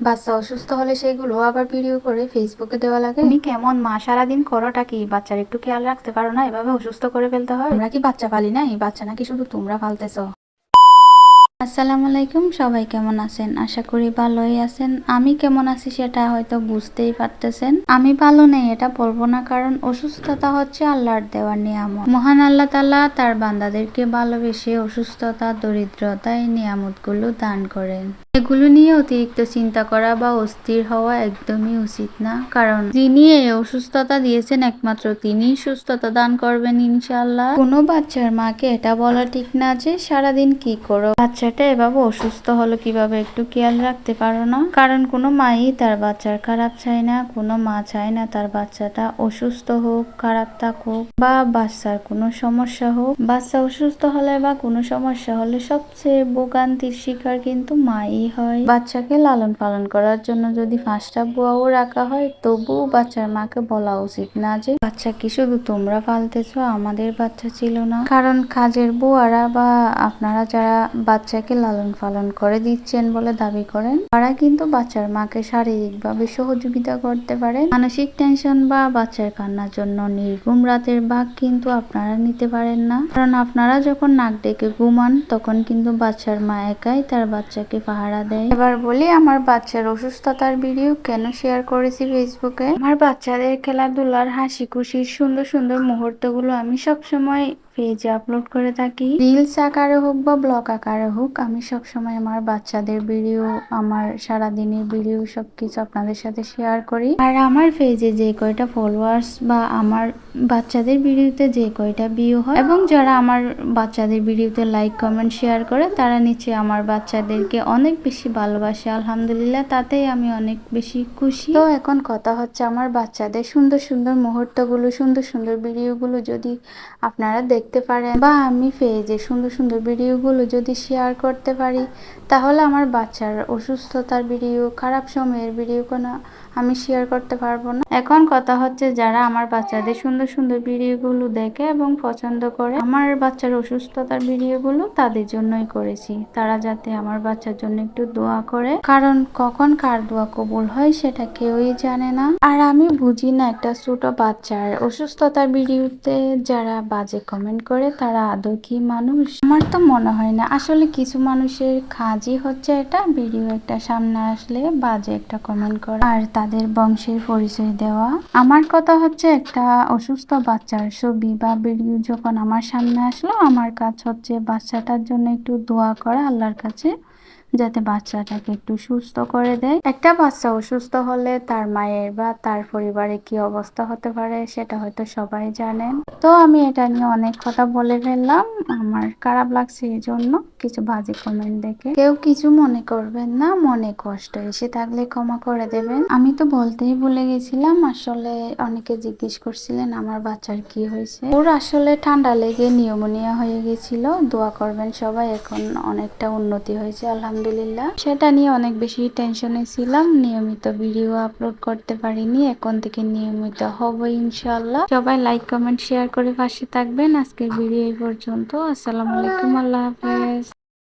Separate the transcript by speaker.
Speaker 1: বাচ্চা অসুস্থ হলে সেগুলো আবার ভিডিও করে ফেসবুকে দেওয়া লাগে।
Speaker 2: তুমি কেমন মা সারাদিন করোটা কি? বাচ্চার একটু খেয়াল রাখতে পারো না? এভাবে অসুস্থ করে ফেলতে হয়?
Speaker 1: আমরা কি বাচ্চা পালি নাই? বাচ্চা নাকি শুধু তোমরা পালতেছো? আসসালামু আলাইকুম সবাই কেমন আছেন? আশা করি ভালোই আছেন। আমি কেমন আছি সেটা হয়তো বুঝতেই পারতেছেন। আমি ভালো নেই এটা বলব না কারণ অসুস্থতা হচ্ছে আল্লাহর দেওয়ার নিয়ামত। মহান আল্লাহ তাআলা তার বান্দাদেরকে ভালোবেসে অসুস্থতা দরিদ্রতা এই নিয়ামতগুলো দান করেন। এগুলো নিয়ে অতিরিক্ত চিন্তা করা বা অস্থির হওয়া একদমই উচিত না। কারণ যিনি এই অসুস্থতা দিয়েছেন, একমাত্র তিনিই সুস্থতা দান করবেন ইনশাল্লাহ কোনো বাচ্চার মাকে এটা বলা ঠিক না যে সারাদিন কি করো। বাচ্চাটা এভাবে অসুস্থ হলো কীভাবে একটু খেয়াল রাখতে পারো না। কারণ কোনো মাই তার বাচ্চার খারাপ চায় না, কোনো মা চায় না তার বাচ্চাটা অসুস্থ হোক, খারাপ থাকুক, বা বাচ্চার কোনো সমস্যা হোক। বাচ্চা অসুস্থ হলে বা কোনো সমস্যা হলে সবচেয়ে ভোগান্তির শিকার কিন্তু মাই। হয়। বাচ্চাকে লালন পালন করার জন্য যদি পাঁচটা বুয়াও রাখা হয়, তবুও বাচ্চার মাকে বলা উচিত না যে, বাচ্চা কি শুধু তোমরা পালতেছো? আমাদের বাচ্চা ছিল না। কারণ কাজের বুয়ারা বা আপনারা যারা বাচ্চাকে লালন পালন করে দিচ্ছেন বলে দাবি করেন, তারা কিন্তু বাচ্চার মাকে শারীরিকভাবে সহযোগিতা করতে পারে। মানসিক টেনশন বা বাচ্চার কান্নার জন্য নির্ঘুম রাতের ভাগ কিন্তু আপনারা নিতে পারেন না। কারণ আপনারা যখন নাক ডেকে ঘুমান, তখন কিন্তু বাচ্চার মা একাই তার বাচ্চাকে পাহারা দেয়। এবার বলি, আমার বাচ্চার অসুস্থতার ভিডিও কেন শেয়ার করেছি ফেসবুকে আমার বাচ্চাদের খেলাধুলার হাসি খুশির সুন্দর সুন্দর মুহূর্তগুলো আমি সবসময় পেজে আপলোড করে থাকি। রিলস আকারে হোক বা ব্লগ আকারে হোক, আমি সবসময় আমার বাচ্চাদের ভিডিও আমার সারাদিনের ভিডিও সবকিছু আপনাদের সাথে শেয়ার করি। আর আমার পেজে যে কয়টা ফলোয়ার্স বা আমার বাচ্চাদের ভিডিওতে যে কয়টা ভিউ হয়, এবং যারা আমার বাচ্চাদের ভিডিওতে লাইক কমেন্ট শেয়ার করে, তারা নিচে আমার বাচ্চাদেরকে অনেক বেশি ভালোবাসে। আলহামদুলিল্লাহ, তাতেই আমি অনেক বেশি খুশি। তো এখন কথা হচ্ছে আমার বাচ্চাদের সুন্দর সুন্দর মুহূর্তগুলো, সুন্দর সুন্দর ভিডিওগুলো যদি আপনারা দেখতে পারেন বা আমি পেজে সুন্দর সুন্দর ভিডিওগুলো যদি শেয়ার করতে পারি, তাহলে আমার বাচ্চার অসুস্থতার ভিডিও, খারাপ সময়ের ভিডিও কোনো আমি শেয়ার করতে পারব না। এখন কথা হচ্ছে যারা আমার বাচ্চাদের সুন্দর সুন্দর ভিডিওগুলো দেখে এবং পছন্দ করে, আমার বাচ্চার অসুস্থতার ভিডিওগুলো তাদের জন্যই করেছি। তারা যাতে আমার বাচ্চার জন্য একটু দোয়া করে। কারণ কখন কার দোয়া কবুল হয় সেটা কেউই জানে না। আর আমি বুঝি না একটা ছোট বাচ্চার অসুস্থতার ভিডিওতে যারা বাজে কমেন্ট করে তারা আদৌ কি মানুষ। আমার তো মনে হয় না। আসলে কিছু মানুষের কাজই হচ্ছে এটা। ভিডিও একটা সামনে আসলে বাজে একটা কমেন্ট করা। আর তাদের বংশের পরিচয় দেওয়া। আমার কথা হচ্ছে একটা অসুস্থ বাচ্চার ছবি বা ভিডিও যখন আমার সামনে আসলো, আমার কাজ হচ্ছে বাচ্চাটার জন্য একটু দোয়া করা আল্লাহর কাছে। যাতে বাচ্চাটাকে একটু সুস্থ করে দেয়। একটা বাচ্চা অসুস্থ হলে তার মায়ের বা তার পরিবারে কি অবস্থা হতে পারে সেটা হয়তো সবাই জানেন। তো আমি এটা নিয়ে অনেক কথা বলে ফেললাম। আমার খারাপ লাগছে এই জন্য। কিছু বাজে কমেন্ট দেখে। কেউ কিছু মনে করবেন না, মনে কষ্ট। এসে থাকলে ক্ষমা করে দেবেন। আমি তো বলতেই ভুলে গেছিলাম, আসলে অনেকে জিজ্ঞেস করছিলেন আমার বাচ্চার কি হয়েছে। ওর আসলে ঠান্ডা লেগে নিউমোনিয়া হয়ে গেছিল। দোয়া করবেন সবাই, এখন অনেকটা উন্নতি হয়েছে আলহামদুলিল্লাহ। সেটা নিয়ে অনেক বেশি টেনশনে ছিলাম। নিয়মিত ভিডিও আপলোড করতে পারিনি। এখন থেকে নিয়মিত হব ইনশাল্লাহ সবাই লাইক কমেন্ট শেয়ার করে পাশে থাকবেন। আজকের ভিডিও এই পর্যন্ত। আসসালামু আলাইকুম। আল্লাহ হাফেজ।